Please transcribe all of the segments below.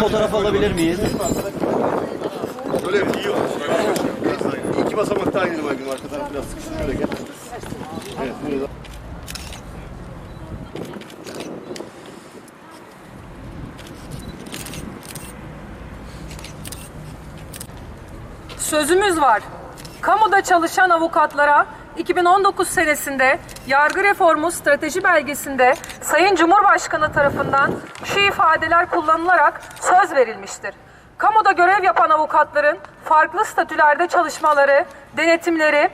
fotoğraf alabilir miyiz? Böyle iyi olur. İyi. İki basamak daha inelim Aygün. Arka taraf biraz sıkıştı. Şöyle gel. Evet. De- Sözümüz var. Kamuda çalışan avukatlara 2019 senesinde yargı reformu strateji belgesinde Sayın Cumhurbaşkanı tarafından şu ifadeler kullanılarak söz verilmiştir. Kamuda görev yapan avukatların farklı statülerde çalışmaları, denetimleri,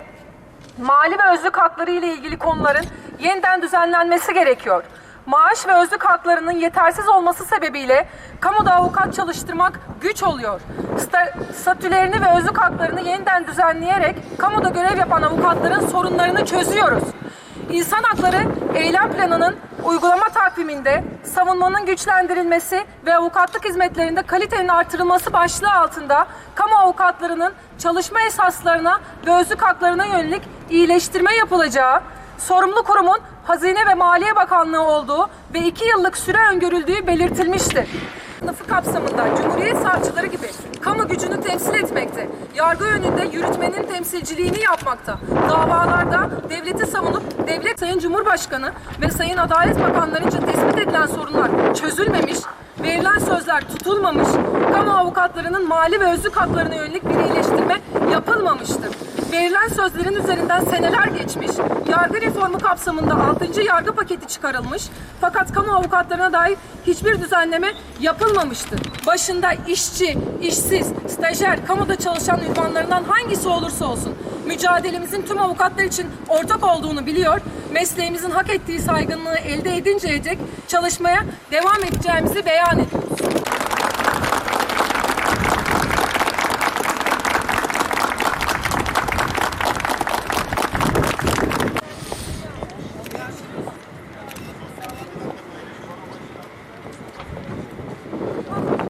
mali ve özlük hakları ile ilgili konuların yeniden düzenlenmesi gerekiyor. Maaş ve özlük haklarının yetersiz olması sebebiyle kamuda avukat çalıştırmak güç oluyor. Sta- statülerini ve özlük haklarını yeniden düzenleyerek kamuda görev yapan avukatların sorunlarını çözüyoruz. İnsan Hakları Eylem Planı'nın uygulama takviminde savunmanın güçlendirilmesi ve avukatlık hizmetlerinde kalitenin artırılması başlığı altında kamu avukatlarının çalışma esaslarına ve özlük haklarına yönelik iyileştirme yapılacağı, sorumlu kurumun Hazine ve Maliye Bakanlığı olduğu ve iki yıllık süre öngörüldüğü belirtilmiştir sınıfı kapsamında Cumhuriyet savcıları gibi kamu gücünü temsil etmekte, yargı önünde yürütmenin temsilciliğini yapmakta, davalarda devleti savunup devlet Sayın Cumhurbaşkanı ve Sayın Adalet Bakanlarınca tespit edilen sorunlar çözülmemiş, verilen sözler tutulmamış, kamu avukatlarının mali ve özlük haklarına yönelik bir iyileştirme yapılmamıştır. Verilen sözlerin üzerinden seneler geçmiş, yargı reformu kapsamında 6. yargı paketi çıkarılmış fakat kamu avukatlarına dair hiçbir düzenleme yapılmamıştır. Başında işçi, işsiz, stajyer, kamuda çalışan ünvanlarından hangisi olursa olsun mücadelemizin tüm avukatlar için ortak olduğunu biliyor, mesleğimizin hak ettiği saygınlığı elde edinceye dek çalışmaya devam edeceğimizi beyan ediyoruz.